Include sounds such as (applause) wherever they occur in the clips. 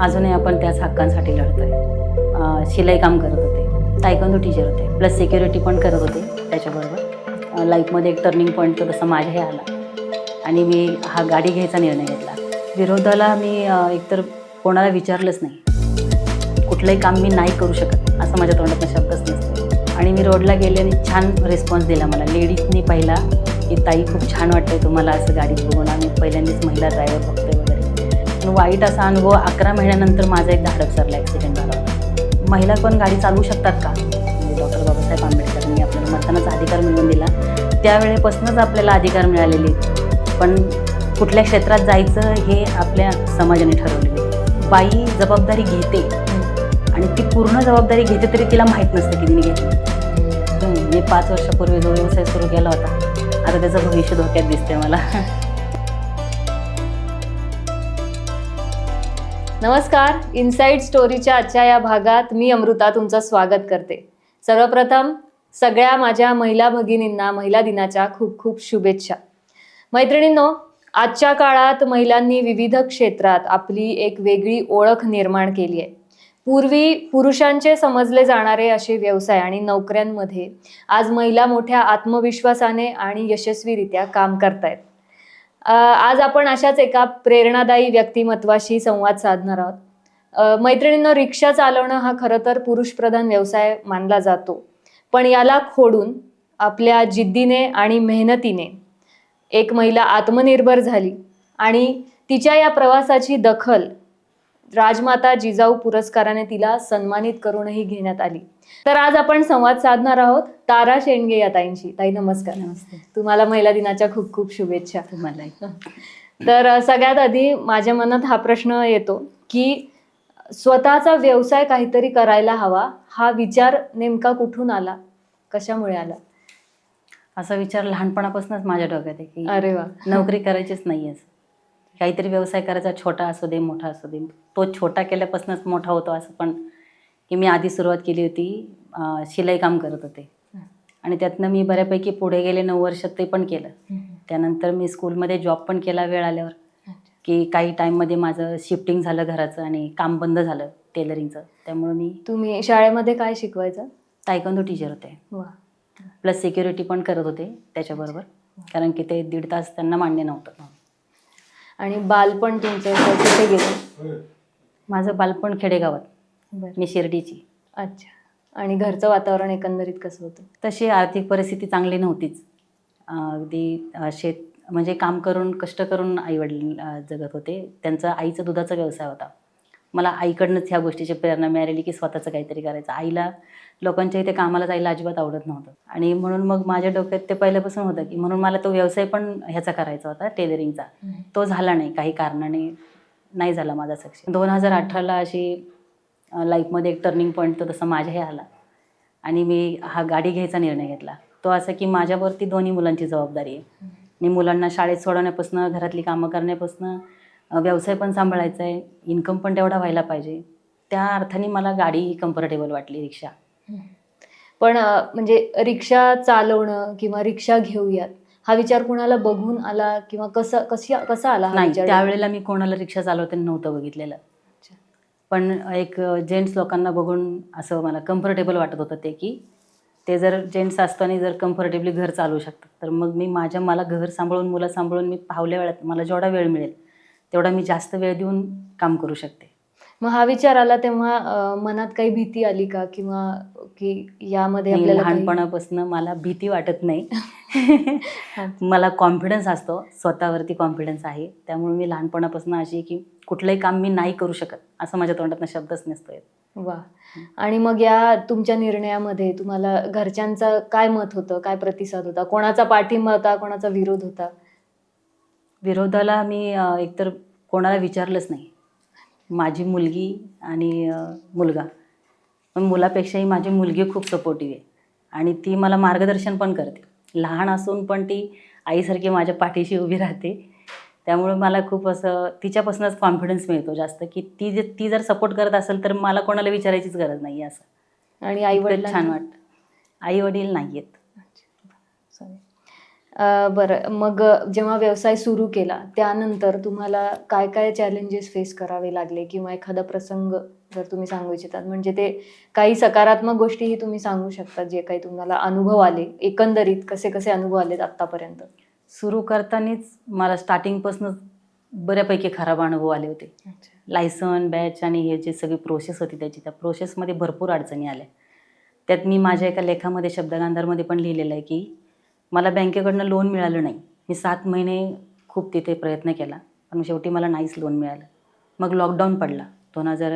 अजूनही आपण त्याच हक्कांसाठी लढतोय. शिलाई काम करत होते. तायकंदो टीचर होते. प्लस सिक्युरिटी पण करत होते त्याच्याबरोबर. लाईफमध्ये एक टर्निंग पॉईंट तो तसा माझ्याही आला. आणि मी हा गाडी घ्यायचा निर्णय घेतला. विरोधाला मी एकतर कोणाला विचारलंच नाही. कुठलंही काम मी नाही करू शकत असं माझ्या तोंडातनं शब्दच नसतो. आणि मी रोडला गेले आणि छान रिस्पॉन्स दिला मला. लेडीजनी पहिला की ताई खूप छान वाटतंय तुम्हाला असं गाडीत बघून. आम्ही पहिल्यांदाच महिला ड्रायव्हर बघतोय. पण वाईट असा अनुभव अकरा महिन्यानंतर माझा एकदा हडपसरला ॲक्सिडेंट झाला होता. महिला पण गाडी चालवू शकतात का? म्हणजे डॉक्टर बाबासाहेब आंबेडकरांनी आपल्याला मतदानाचा अधिकार मिळवून दिला. त्यावेळेपासूनच आपल्याला अधिकार मिळालेले. पण कुठल्या क्षेत्रात जायचं हे आपल्या समाजाने ठरवलेले. बाई जबाबदारी घेते. आणि ती पूर्ण जबाबदारी घेते तरी तिला माहीत नसतं की तिने घेतली. मी पाच वर्षापूर्वी जो व्यवसाय सुरू केला होता. आता त्याचं भविष्य धोक्यात दिसते मला. नमस्कार. इनसाइड स्टोरीच्या आजच्या या भागात मी अमृता तुमचं स्वागत करते. सर्वप्रथम सगळ्या माझ्या महिला भगिनींना महिला दिनाच्या खूप खूप शुभेच्छा. मैत्रिणींनो आजच्या काळात महिलांनी विविध क्षेत्रात आपली एक वेगळी ओळख निर्माण केली आहे. पूर्वी पुरुषांचे समजले जाणारे असे व्यवसाय आणि नोकऱ्यांमध्ये आज महिला मोठ्या आत्मविश्वासाने आणि यशस्वीरित्या काम करतायत. आज आपण अशाच एका प्रेरणादायी व्यक्तिमत्वाशी संवाद साधणार आहोत. मैत्रिणींना मैत्रिणींनो रिक्षा चालवणं हा खरं तर पुरुषप्रधान व्यवसाय मानला जातो. पण याला खोडून आपल्या जिद्दीने आणि मेहनतीने एक महिला आत्मनिर्भर झाली आणि तिच्या या प्रवासाची दखल राजमाता जिजाऊ पुरस्काराने तिला सन्मानित करूनही घेण्यात आली. तर आज आपण संवाद साधणार आहोत तारा शेंडगे या ताईंशी. ताई नमस्कार. नमस्ते. तुम्हाला महिला दिनाच्या खूप खूप शुभेच्छा. तुम्हालाही. तर सगळ्यात आधी माझ्या मनात हा प्रश्न येतो की स्वतःचा व्यवसाय काहीतरी करायला हवा हा विचार नेमका कुठून आला? कशामुळे आला? असा विचार लहानपणापासूनच माझ्या डोक्यात आहे की अरे वा. नोकरी करायचीच नाही आहे काहीतरी व्यवसाय करायचा छोटा असू दे मोठा असू दे. तो छोटा केल्यापासूनच मोठा होतो असं पण की मी आधी सुरुवात केली होती शिलाई काम करत होते. आणि त्यातनं मी बऱ्यापैकी पुढे गेले नऊ वर्षात ते पण केलं. त्यानंतर मी स्कूलमध्ये जॉब पण केला वेळ आल्यावर. की काही टाईममध्ये माझं शिफ्टिंग झालं घराचं आणि काम बंद झालं टेलरिंगचं. त्यामुळे मी तुम्ही शाळेमध्ये काय शिकवायचं? तायकंदो टीचर होते. प्लस सिक्युरिटी पण करत होते त्याच्याबरोबर. कारण की ते दीड तास त्यांना मान्य नव्हतं. आणि बालपण तुमचं असं कुठे गेलं. माझं बालपण खेडेगावात बरं. मी शिर्डीची. अच्छा. आणि घरचं वातावरण एकंदरीत कसं होतं? तशी आर्थिक परिस्थिती चांगली नव्हतीच. अं, अगदी अं, शेत म्हणजे काम करून कष्ट करून आईवडील जगत होते. त्यांचा आईचा दुधाचा व्यवसाय होता. मला आईकडनंच ह्या गोष्टीची प्रेरणा मिळालेली की स्वतःचं काहीतरी करायचं. आईला लोकांच्या इथे कामाला जायला अजिबात आवडत नव्हतं. आणि म्हणून मग माझ्या डोक्यात ते पहिल्यापासून होतं की म्हणून मला तो व्यवसाय पण ह्याचा करायचा होता टेलरिंगचा तो झाला नाही काही कारणाने नाही झाला माझा सक्सेस. दोन हजार अठराला अशी लाईफमध्ये एक टर्निंग पॉईंट तर तसं माझ्याही आला. आणि मी हा गाडी घ्यायचा निर्णय घेतला. तो असा की माझ्यावरती दोन्ही मुलांची जबाबदारी आहे. आणि मुलांना शाळेत सोडवण्यापासून घरातली कामं करण्यापासून व्यवसाय पण सांभाळायचा आहे इन्कम पण तेवढा व्हायला पाहिजे. त्या अर्थाने मला गाडी कम्फर्टेबल वाटली रिक्षा. पण अ, म्हणजे रिक्षा चालवणं किंवा रिक्षा घेऊयात हा विचार कुणाला बघून आला किंवा कसा कशी कसा आला हा नाही विचार? त्यावेळेला मी कोणाला रिक्षा चालवताना नव्हतं बघितलेलं. अच्छा. पण एक जेंट्स लोकांना बघून असं मला कम्फर्टेबल वाटत होतं ते की ते जर जेंट्स असताना जर कम्फर्टेबली घर चालवू शकतात तर मग मी माझ्या मला घर सांभाळून मुलं सांभाळून मी फावल्या वेळात मला जेवढा वेळ मिळेल तेवढा मी जास्त वेळ देऊन काम करू शकते. मग हा विचार आला तेव्हा मनात काही भीती आली का? किंवा की यामध्ये आपल्याला लहानपणापासून मला भीती वाटत नाही. (laughs) मला कॉन्फिडन्स असतो. स्वतःवरती कॉन्फिडन्स आहे. त्यामुळे मी लहानपणापासून अशी की कुठलंही काम मी नाही करू शकत. असं माझ्या तोंडातनं शब्दच नसतो येत. वा. आणि मग या तुमच्या निर्णयामध्ये तुम्हाला घरच्यांचं काय मत होतं? काय प्रतिसाद होता? कोणाचा पाठिंबा होता? कोणाचा विरोध होता? विरोधाला मी एकतर कोणाला विचारलंच नाही. माझी मुलगी आणि मुलगा. पण मुलापेक्षाही माझी मुलगी खूप सपोर्टिव्ह आहे. आणि ती मला मार्गदर्शन पण करते. लहान असून पण ती आईसारखी माझ्या पाठीशी उभी राहते. त्यामुळे मला खूप असं तिच्यापासूनच कॉन्फिडन्स मिळतो जास्त की ती जे ती जर सपोर्ट करत असेल तर मला कोणाला विचारायचीच गरज नाही आहे असं. आणि आई इतकं छान वाटतं. आई वडील नाही आहेत. बरं. मग जेव्हा व्यवसाय सुरू केला त्यानंतर तुम्हाला काय काय चॅलेंजेस फेस करावे लागले? किंवा एखादा प्रसंग जर तुम्ही सांगू इच्छितात म्हणजे ते काही सकारात्मक गोष्टीही तुम्ही सांगू शकता जे काही तुम्हाला अनुभव आले? एकंदरीत कसे कसे अनुभव आलेत आतापर्यंत सुरू करतानाच मला स्टार्टिंगपासूनच बऱ्यापैकी खराब अनुभव आले होते. लायसन बॅच आणि हे जे सगळी प्रोसेस होती त्याची त्या प्रोसेसमध्ये भरपूर अडचणी आल्या. त्यात मी माझ्या एका लेखामध्ये शब्दगांधारमध्ये पण लिहिलेलं आहे की मला बँकेकडनं लोन मिळालं नाही. मी सात महिने खूप तिथे प्रयत्न केला पण शेवटी मला नाहीच लोन मिळालं. मग लॉकडाऊन पडला. दोन हजार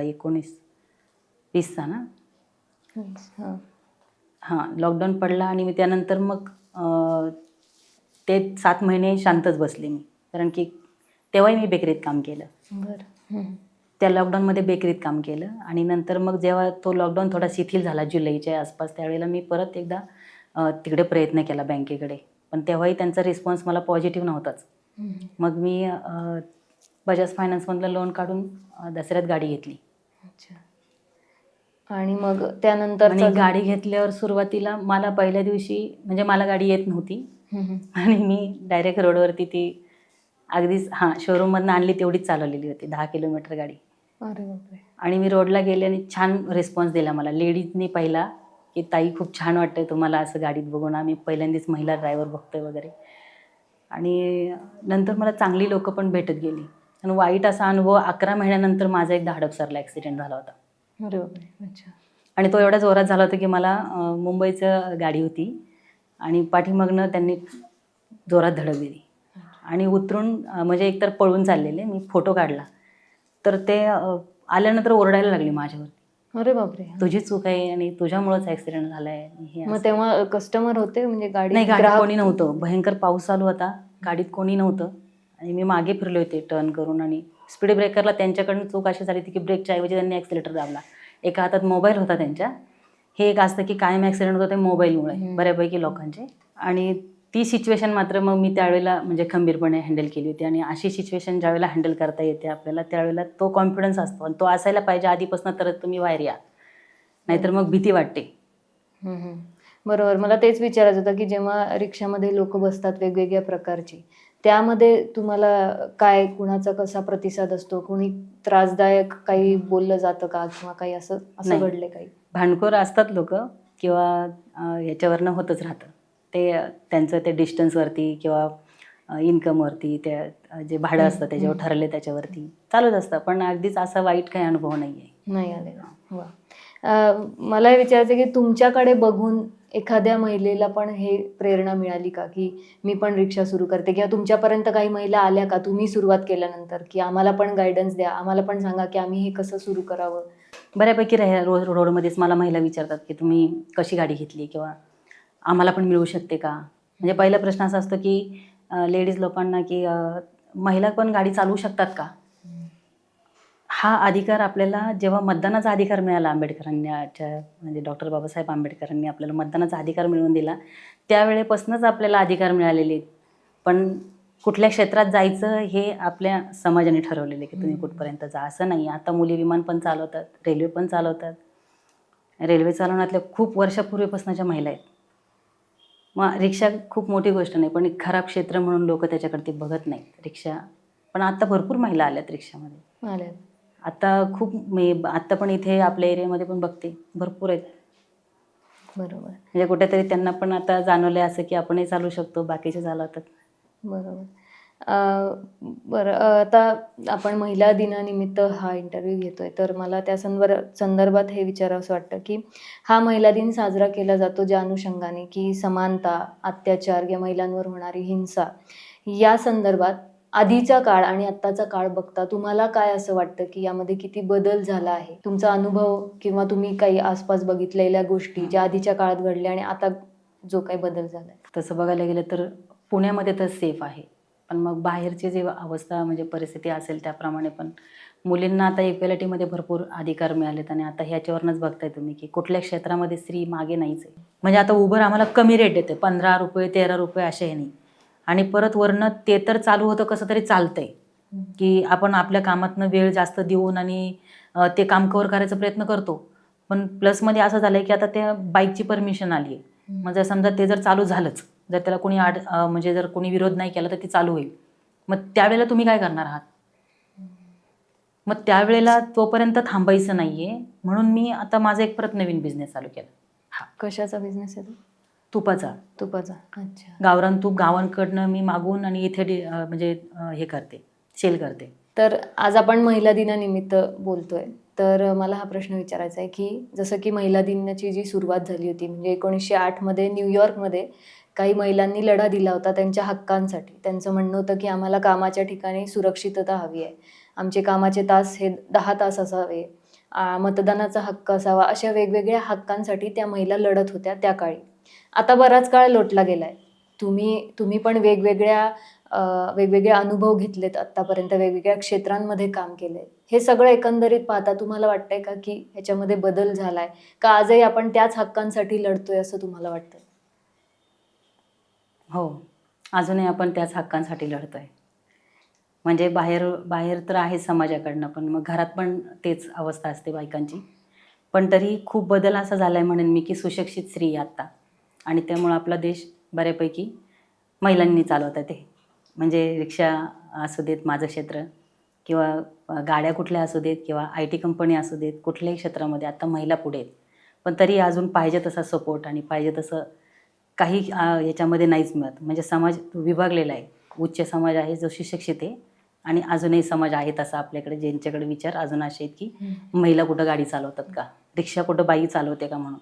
एकोणीस वीसचा ना? हां. हां लॉकडाऊन पडला आणि मी त्यानंतर मग ते सात महिने शांतच बसले मी. कारण की तेव्हाही मी बेकरीत काम केलं. बरं. त्या लॉकडाऊनमध्ये बेकरीत काम केलं आणि नंतर मग जेव्हा तो लॉकडाऊन थोडा शिथिल झाला जुलैच्या आसपास त्यावेळेला मी परत एकदा तिकडे प्रयत्न केला बँकेकडे. पण तेव्हाही त्यांचा रिस्पॉन्स मला पॉझिटिव्ह नव्हताच. मग मी बजाज फायनान्समधलं लोन काढून दसऱ्यात गाडी घेतली. अच्छा. आणि मग त्यानंतर गाडी घेतल्यावर सुरुवातीला मला पहिल्या दिवशी म्हणजे मला गाडी येत नव्हती. आणि मी डायरेक्ट रोडवरती ती अगदीच हां शोरूममधनं आणली तेवढीच चालवलेली होती दहा किलोमीटर गाडी. आणि मी रोडला गेले आणि छान रिस्पॉन्स दिला मला. लेडीजनी पहिला की ताई खूप छान वाटतंय तुम्हाला असं गाडीत बघून. आम्ही पहिल्यांदाच महिला ड्रायव्हर बघतोय वगैरे. आणि नंतर मला चांगली लोकं पण भेटत गेली. आणि वाईट असा अनुभव अकरा महिन्यानंतर माझा एकदा हडपसरला ॲक्सिडेंट झाला होता. अच्छा. आणि तो एवढा जोरात झाला होता की मला मुंबईचं गाडी होती. आणि पाठीमागनं त्यांनी जोरात धडक दिली. आणि उतरून म्हणजे एकतर पळून चाललेले मी फोटो काढला. तर ते आल्यानंतर ओरडायला लागली माझ्यावर. अरे बापरे. तुझी चूक आहे आणि तुझ्यामुळंच ऍक्सिडेंट झालाय. हे मग. तेव्हा कस्टमर होते म्हणजे गाडी नाही कोणी नव्हतं. भयंकर पाऊस चालू होता. गाडीत कोणी नव्हतं. आणि मी मागे फिरले होते टर्न करून आणि स्पीड ब्रेकरला त्यांच्याकडनं चूक अशी झाली होती की ब्रेकच्या ऐवजी त्यांनी ॲक्सिलेटर दाबला. एका हातात मोबाईल होता त्यांच्या. हे एक असतं की कायम ॲक्सिडेंट होतं ते मोबाईलमुळे. बऱ्यापैकी लोकांचे. आणि ती सिच्युएशन मात्र मग मी त्यावेळेला म्हणजे खंबीरपणे हँडल केली होती. आणि अशी सिच्युएशन ज्यावेळेला हँडल करता येते आपल्याला त्यावेळेला तो कॉन्फिडन्स असतो आणि तो असायला पाहिजे. आधीपासून तरच तुम्ही बाहेर या. नाहीतर मग भीती वाटते. बरोबर. मला तेच विचारायचं होतं की जेव्हा रिक्षामध्ये लोक बसतात वेगवेगळ्या प्रकारची त्यामध्ये तुम्हाला काय कुणाचा कसा प्रतिसाद असतो? कोणी त्रासदायक काही बोललं जातं का किंवा काही असं असं. घडले काही? भांडखोर असतात लोक किंवा याच्यावरनं होतच राहतं. ते त्यांचं ते डिस्टन्सवरती किंवा इन्कमवरती ते अं, जे भाडं असतं त्याच्यावर. ठरले त्याच्यावरती चालूच असतं. पण अगदीच असा वाईट काही अनुभव नाही आहे नाही आलेला मला विचारायचं की तुमच्याकडे बघून एखाद्या महिलेला पण हे प्रेरणा मिळाली का? की मी पण रिक्षा सुरू करते किंवा तुमच्यापर्यंत काही महिला आल्या का? तुम्ही सुरुवात केल्यानंतर की आम्हाला पण गायडन्स द्या. आम्हाला पण सांगा की आम्ही हे कसं सुरू करावं? बऱ्यापैकी रे रोड रोडमध्येच मला महिला विचारतात की तुम्ही कशी गाडी घेतली? किंवा आम्हाला पण मिळू शकते का? म्हणजे पहिला प्रश्न असा असतो की लेडीज लोकांना की महिला पण गाडी चालवू शकतात का? हा अधिकार आपल्याला जेव्हा मतदानाचा अधिकार मिळाला आंबेडकरांच्या म्हणजे डॉक्टर बाबासाहेब आंबेडकरांनी आपल्याला मतदानाचा अधिकार मिळवून दिला त्यावेळेपासूनच आपल्याला अधिकार मिळालेले आहेत. पण कुठल्या क्षेत्रात जायचं हे आपल्या समाजाने ठरवलेलं की तुम्ही. कुठपर्यंत जा. असं नाही. आता मुली विमान पण चालवतात रेल्वे पण चालवतात. रेल्वे चालवण्यातल्या खूप वर्षापूर्वीपासूनच्या महिला आहेत. मग रिक्षा खूप मोठी गोष्ट नाही पण खराब क्षेत्र म्हणून लोक त्याच्याकडे बघत नाहीत. रिक्षा पण आता भरपूर महिला आल्यात रिक्षामध्ये. आल्या आता खूप मी आत्ता पण इथे आपल्या एरियामध्ये पण बघते भरपूर आहेत. बरोबर. म्हणजे कुठेतरी त्यांना पण आता जाणवलं असं की आपणही चालू शकतो बाकीचे चालवतात. बरोबर. बरं आता आपण महिला दिनानिमित्त हा इंटरव्ह्यू घेतो आहे तर मला त्या संदर् संदर्भात हे विचारावंसं वाटतं की हा महिला दिन साजरा केला जातो ज्या अनुषंगाने की समानता अत्याचार या महिलांवर होणारी हिंसा. या संदर्भात आधीचा काळ आणि आत्ताचा काळ बघता तुम्हाला काय असं वाटतं की यामध्ये किती बदल झाला आहे? तुमचा अनुभव किंवा तुम्ही काही आसपास बघितलेल्या गोष्टी ज्या आधीच्या काळात घडल्या आणि आता जो काही बदल झाला आहे तसं बघायला गेलं तर पुण्यामध्ये तर सेफ आहे. पण मग बाहेरची जी अवस्था म्हणजे परिस्थिती असेल त्याप्रमाणे पण मुलींना आता इक्वेलिटीमध्ये भरपूर अधिकार मिळालेत आणि आता ह्याच्यावरनंच बघताय तुम्ही की कुठल्या क्षेत्रामध्ये स्त्री मागे नाहीच आहे. म्हणजे आता उबर आम्हाला कमी रेट देते पंधरा रुपये तेरा रुपये असे हे नाही. आणि परत वरनं ते तर चालू होतं कसं तरी चालतंय. की आपण आपल्या कामातनं वेळ जास्त देऊन आणि ते काम कव्हर करायचा प्रयत्न करतो. पण प्लसमध्ये असं झालंय की आता त्या बाईकची परमिशन आली आहे जर समजा ते जर चालू झालंच जर त्याला कोणी आड म्हणजे जर कोणी विरोध नाही केला तर ते चालू होईल. मग त्यावेळेला तुम्ही काय करणार आहात? मग त्यावेळेला तोपर्यंत थांबायचं नाहीये. म्हणून मी आता माझा एक परत नवीन बिझनेस चालू केला. हा. कशाचा बिझनेस आहे तो? तुपाचा. तुपाचा. अच्छा. गावरान तूप गावांकडनं मी मागवून आणि इथे डि- अं, म्हणजे अं, हे करते. सेल करते. तर आज आपण महिला दिनानिमित्त बोलतोय. तर मला हा प्रश्न विचारायचा आहे की जसं की महिला दिनाची जी सुरुवात झाली होती म्हणजे एकोणीसशे आठमध्ये न्यूयॉर्कमध्ये काही महिलांनी लढा दिला होता त्यांच्या हक्कांसाठी. त्यांचं म्हणणं होतं की आम्हाला कामाच्या ठिकाणी सुरक्षितता हवी आहे. आमचे कामाचे तास हे दहा तास असावे. मतदानाचा हक्क असावा. अशा वेगवेगळ्या हक्कांसाठी त्या महिला लढत होत्या त्या काळी. आता बराच काळ लोटला गेलाय. तुम्ही तुम्ही पण वेगवेगळ्या वेगवेगळे अनुभव घेतलेत आत्तापर्यंत वेगवेगळ्या क्षेत्रांमध्ये काम केले हे सगळं एकंदरीत पाहता तुम्हाला वाटतंय का की ह्याच्यामध्ये बदल झालाय? का आजही आपण त्याच हक्कांसाठी लढतोय असं तुम्हाला वाटतं हो. अजूनही आपण त्याच हक्कांसाठी लढतो आहे म्हणजे बाहेर बाहेर तर आहे समाजाकडनं पण मग घरात पण तेच अवस्था असते बायकांची. पण तरी खूप बदल असा झाला आहे म्हणेन मी की सुशिक्षित स्त्री आत्ता. आणि त्यामुळं आपला देश बऱ्यापैकी महिलांनी चालवत आहे ते. म्हणजे रिक्षा असू देत माझं क्षेत्र किंवा गाड्या कुठल्या असू देत किंवा आय टी कंपनी असू देत कुठल्याही क्षेत्रामध्ये आत्ता महिला पुढे आहेत. पण तरी अजून पाहिजे तसा सपोर्ट आणि पाहिजे तसं काही याच्यामध्ये नाहीच मिळत. म्हणजे समाज विभागलेला आहे. उच्च समाज आहे जो सुशिक्षित आहे आणि अजूनही समाज आहे तसा आपल्याकडे ज्यांच्याकडे विचार अजून असे आहेत की महिला कुठं गाडी चालवतात का? रिक्षा कुठं बाई चालवते का म्हणून?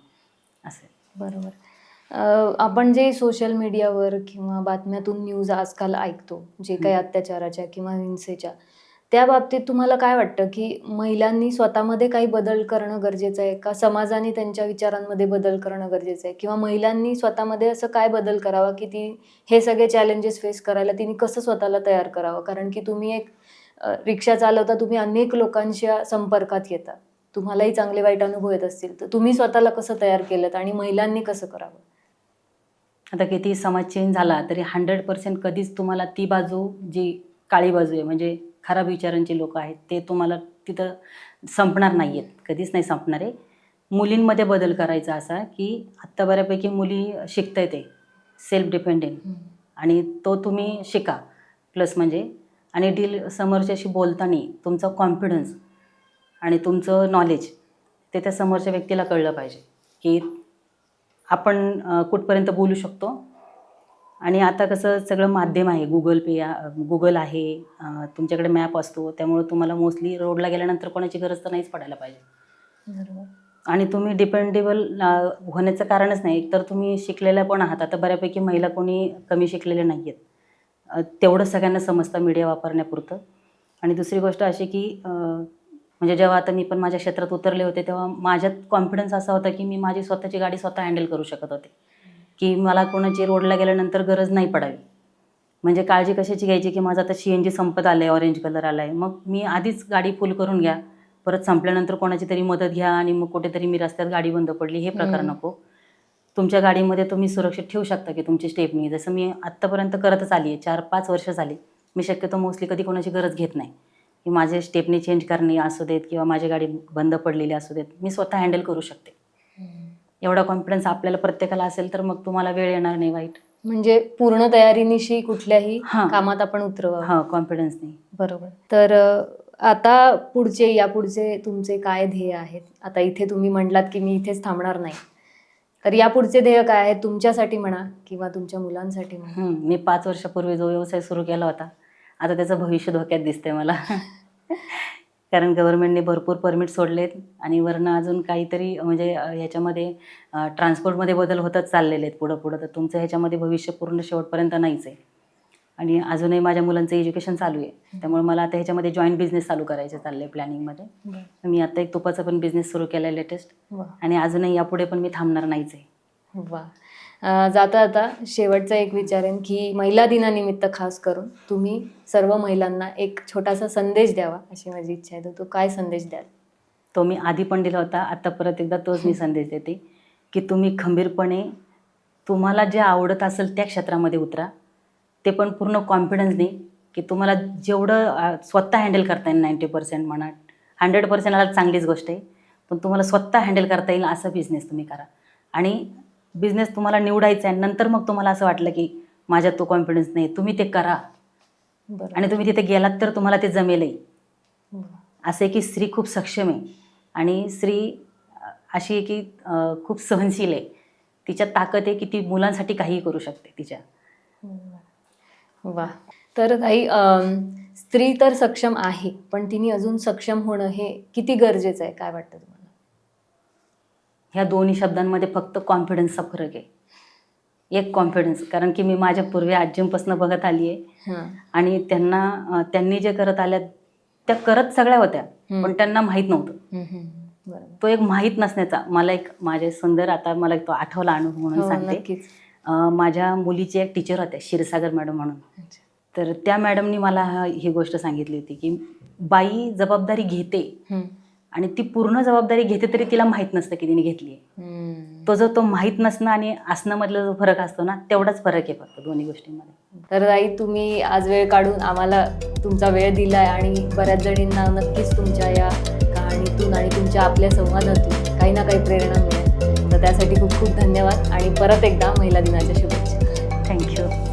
असं बरोबर. आपण जे सोशल मीडियावर किंवा बातम्यातून न्यूज आजकाल ऐकतो जे काही अत्याचाराच्या किंवा हिंसेच्या त्या बाबतीत तुम्हाला काय वाटतं की महिलांनी स्वतःमध्ये काही बदल करणं गरजेचं आहे? का समाजाने त्यांच्या विचारांमध्ये बदल करणं गरजेचं आहे? किंवा महिलांनी स्वतःमध्ये असं काय बदल करावा की ती हे सगळे चॅलेंजेस फेस करायला तिने कसं स्वतःला तयार करावं? कारण की तुम्ही एक रिक्षा चालवता तुम्ही अनेक लोकांच्या संपर्कात येता. तुम्हालाही चांगले वाईट अनुभव येत असतील. तर तुम्ही स्वतःला कसं तयार केलं आणि महिलांनी कसं करावं? आता किती समाज चेंज झाला तरी हंड्रेड पर्सेंट कधीच तुम्हाला ती बाजू जी काळी बाजू आहे म्हणजे खराब विचारांची लोक आहेत ते तुम्हाला तिथं संपणार नाही आहेत कधीच नाही संपणार आहे. मुलींमध्ये बदल करायचा असा की आत्ता बऱ्यापैकी मुली शिकता येते सेल्फ डिपेंडेंट आणि तो तुम्ही शिका प्लस म्हणजे आणि डील समोरच्याशी बोलताना तुमचा कॉन्फिडन्स आणि तुमचं नॉलेज ते त्या समोरच्या व्यक्तीला कळलं पाहिजे की आपण कुठपर्यंत बोलू शकतो आणि आता कसं सगळं माध्यम आहे. गुगल पे गुगल आहे. तुमच्याकडे मॅप असतो. त्यामुळे तुम्हाला मोस्टली रोडला गेल्यानंतर कोणाची गरज तर नाहीच पडायला पाहिजे. आणि तुम्ही डिपेंडेबल होण्याचं कारणच नाही. एकतर तुम्ही शिकलेल्या पण आहात. आता बऱ्यापैकी महिला कोणी कमी शिकलेल्या नाही आहेत तेवढं सगळ्यांना समजतं मीडिया वापरण्यापुरतं. आणि दुसरी गोष्ट अशी की म्हणजे जेव्हा आता मी पण माझ्या क्षेत्रात उतरले होते तेव्हा माझ्यात कॉन्फिडन्स असा होता की मी माझी स्वतःची गाडी स्वतः हँडल करू शकत होते. की मला कोणाची रोडला गेल्यानंतर गरज नाही पडावी. म्हणजे काळजी कशाची घ्यायची की माझं आता सी एन जी संपत आलं आहे ऑरेंज कलर आला आहे मग मी आधीच गाडी फुल करून घ्या. परत संपल्यानंतर कोणाची तरी मदत घ्या आणि मग कुठेतरी मी रस्त्यात गाडी बंद पडली हे प्रकार. नको. तुमच्या गाडीमध्ये तुम्ही सुरक्षित ठेवू शकता की तुमची स्टेपनी जसं मी आत्तापर्यंत करतच आली आहे चार पाच वर्ष झाली. मी शक्यतो मोस्टली कधी कोणाची गरज घेत नाही. की माझे स्टेपनी चेंज करणे असू देत किंवा माझी गाडी बंद पडलेली असू देत मी स्वतः हँडल करू शकते. एवढा कॉन्फिडन्स आपल्याला प्रत्येकाला असेल तर मग तुम्हाला वेळ येणार नाही वाईट. म्हणजे पूर्ण तयारीनिशी कुठल्याही हां. कामात आपण उतरवावं. हां कॉन्फिडन्स नाही. बरोबर. तर अ, आता पुढचे या पुढचे तुमचे काय ध्येय आहेत? आता इथे तुम्ही म्हणलात की मी इथेच थांबणार नाही. तर या पुढचे ध्येय काय आहेत? तुमच्यासाठी म्हणा किंवा तुमच्या मुलांसाठी म्हणा. हं, मी पाच वर्षापूर्वी जो व्यवसाय सुरू केला होता आता त्याचं भविष्य धोक्यात दिसतंय मला. (laughs) कारण गव्हर्नमेंटने भरपूर परमिट सोडलेत आणि वरनं अजून काहीतरी म्हणजे ह्याच्यामध्ये ट्रान्सपोर्टमध्ये बदल होतच चाललेले आहेत पुढं पुढं. तर तुमचं ह्याच्यामध्ये भविष्य पूर्ण शेवटपर्यंत नाहीच आहे. आणि अजूनही माझ्या मुलांचं एज्युकेशन चालू आहे. त्यामुळे मला आता ह्याच्यामध्ये जॉईंट बिझनेस चालू करायचे चाललं आहे प्लॅनिंगमध्ये मी आता एक तुपाचा पण बिझनेस सुरू केला आहे लेटेस्ट आणि अजूनही यापुढे पण मी थांबणार नाहीच आहे. वा. जाता आता शेवटचा एक विचारेन की महिला दिनानिमित्त खास करून तुम्ही सर्व महिलांना एक छोटासा संदेश द्यावा अशी माझी इच्छा आहे. तर तो काय संदेश द्याल? तो मी आधी पण दिला होता आता परत एकदा तोच मी संदेश देते की तुम्ही खंबीरपणे तुम्हाला जे आवडत असेल त्या क्षेत्रामध्ये उतरा. ते पण पूर्ण कॉन्फिडन्सने की तुम्हाला जेवढं स्वतः हँडल करता येईल नाईंटी पर्सेंट म्हणा हंड्रेड पर्सेंट आला चांगलीच गोष्ट आहे. पण तुम्हाला स्वतः हँडल करता येईल असा बिझनेस तुम्ही करा. आणि बिझनेस तुम्हाला निवडायचा आहे नंतर मग तुम्हाला असं वाटलं की माझ्यात तो कॉन्फिडन्स नाही. तुम्ही ते करा. बरं आणि तुम्ही तिथे गेलात तर तुम्हाला ते जमेलही. असं आहे की स्त्री खूप सक्षम आहे. आणि स्त्री अशी आहे की खूप सहनशील आहे. तिच्यात ताकद आहे की ती मुलांसाठी काहीही करू शकते तिच्या. वा. तर ताई अम, स्त्री तर सक्षम आहे पण तिने अजून सक्षम होणं हे किती गरजेचं आहे? काय वाटतं तुम्हाला? ह्या दोन्ही शब्दांमध्ये फक्त कॉन्फिडन्सचा फरक आहे. एक कॉन्फिडन्स कारण की मी माझ्या पूर्वी आजींपासून बघत आली आहे हां. आणि त्यांना त्यांनी जे करत आल्या त्या करत सगळ्या होत्या. पण त्यांना माहीत नव्हतं. तो एक माहीत नसण्याचा मला एक माझे सुंदर आता मला एक तो आठवला अनुभव म्हणून हो, सांगते. माझ्या मुलीची एक टीचर होत्या क्षीरसागर मॅडम म्हणून. तर त्या मॅडमनी मला हा- गोष्ट सांगितली होती की बाई जबाबदारी घेते. आणि ती पूर्ण जबाबदारी घेते तरी तिला माहीत नसतं की तिने घेतली आहे. तो जो तो माहीत नसणं आणि असणं मधला जो फरक असतो ना तेवढाच फरक आहे फक्त दोन्ही गोष्टींमध्ये. तर ताई तुम्ही आज वेळ काढून आम्हाला तुमचा वेळ दिलाय आणि बऱ्याच जणींना नक्कीच तुमच्या या कहाणीतून आणि तुमच्या आपल्या संवादातून काही ना काही प्रेरणा मिळेल. तर त्यासाठी खूप खूप धन्यवाद आणि परत एकदा महिला दिनाच्या शुभेच्छा. थँक्यू